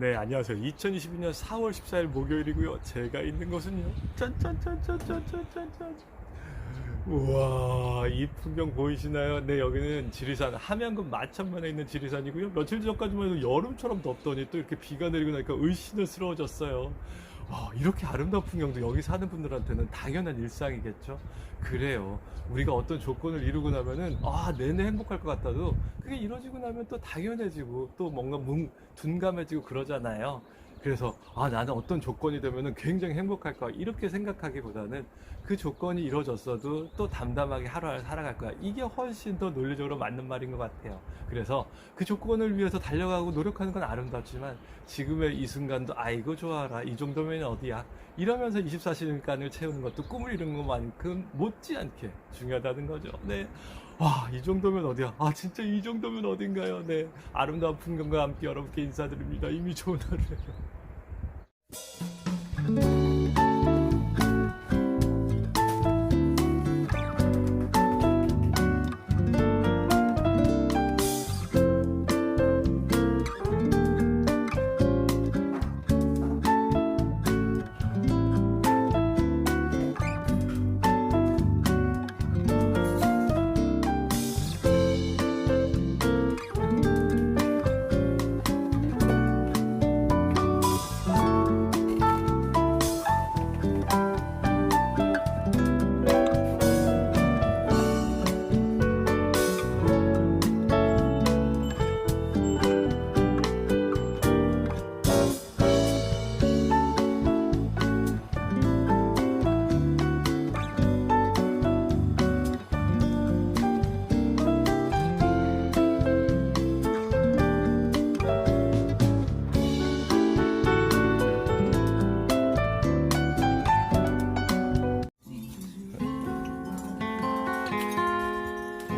네, 안녕하세요. 2022년 4월 14일 목요일이고요. 제가 있는 곳은요. 짠짠짠짠짠짠짠짠. 우와, 이 풍경 보이시나요? 네, 여기는 지리산 함양군 마천면에 있는 지리산이고요. 며칠 전까지만 해도 여름처럼 덥더니 또 이렇게 비가 내리고 나니까 으시너스러워졌어요. 와, 이렇게 아름다운 풍경도 여기 사는 분들한테는 당연한 일상이겠죠. 그래요. 우리가 어떤 조건을 이루고 나면은 아 내내 행복할 것 같아도 그게 이루어지고 나면 또 당연해지고 또 뭔가 뭉 둔감해지고 그러잖아요. 그래서 아 나는 어떤 조건이 되면은 굉장히 행복할 거야 이렇게 생각하기보다는 그 조건이 이루어졌어도 또 담담하게 하루하루 살아갈 거야 이게 훨씬 더 논리적으로 맞는 말인 것 같아요. 그래서 그 조건을 위해서 달려가고 노력하는 건 아름답지만 지금의 이 순간도 아이고 좋아라 이 정도면 어디야 이러면서 24시간을 채우는 것도 꿈을 이루는 것만큼 못지않게 중요하다는 거죠. 네. 와, 이 정도면 어디야? 아, 진짜 이 정도면 어딘가요? 네. 아름다운 풍경과 함께 여러분께 인사드립니다. 이미 좋은 하루예요. Thank you.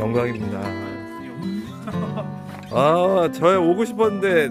영광입니다. 아, 저야 오고 싶었는데